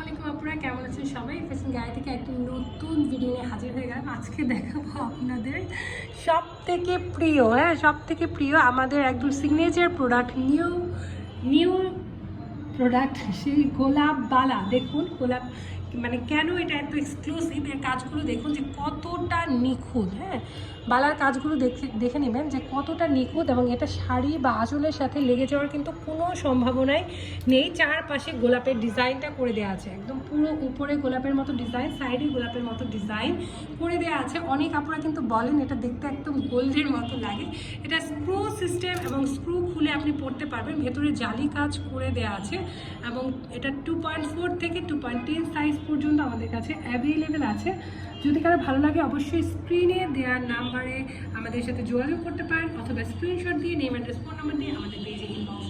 আলাইকুম আপনারা কেমন আছেন সবাই? ফ্যাশন গায়ে থেকে একটি নতুন ভিডিও নিয়ে হাজির হয়ে গেলাম। আজকে দেখাবো আপনাদের সব থেকে প্রিয় হ্যাঁ সব থেকে প্রিয় আমাদের একদম signature product new new product সেই গোলাপ বালা। দেখুন, গোলাপ মানে কেন এটা এত এক্সক্লুসিভ এর কাজগুলো দেখুন যে কতটা নিখুঁত হ্যাঁ? বালার কাজগুলো দেখে দেখে নেবেন যে কতটা নিখুঁত এবং এটা শাড়ি বা আঁচলের সাথে লেগে যাওয়ার কিন্তু কোনো সম্ভাবনাই নেই। চারপাশে গোলাপের ডিজাইনটা করে দেওয়া আছে, একদম পুরো উপরে গোলাপের মতো ডিজাইন, সাইডে গোলাপের মতো ডিজাইন করে দেওয়া আছে। অনেক আপনারা কিন্তু বলেন এটা দেখতে একদম গোল্ডের মতো লাগে। এটা স্ক্রু সিস্টেম এবং স্ক্রু খুলে আপনি পড়তে পারবেন। ভেতরে জালি কাজ করে দেওয়া আছে এবং এটা টু পয়েন্ট ফোর থেকে টু পয়েন্ট সাইজ পর্যন্ত আমাদের কাছে অ্যাভেলেবেল আছে। যদি কারও ভালো লাগে, অবশ্যই স্ক্রিনে দেওয়ার নাম্বারে আমাদের সাথে যোগাযোগ করতে পারেন, অথবা স্ক্রিনশট দিয়ে নেম অ্যাড্রেস ফোন নাম্বার দিয়ে আমাদের পেজে ইনবক্স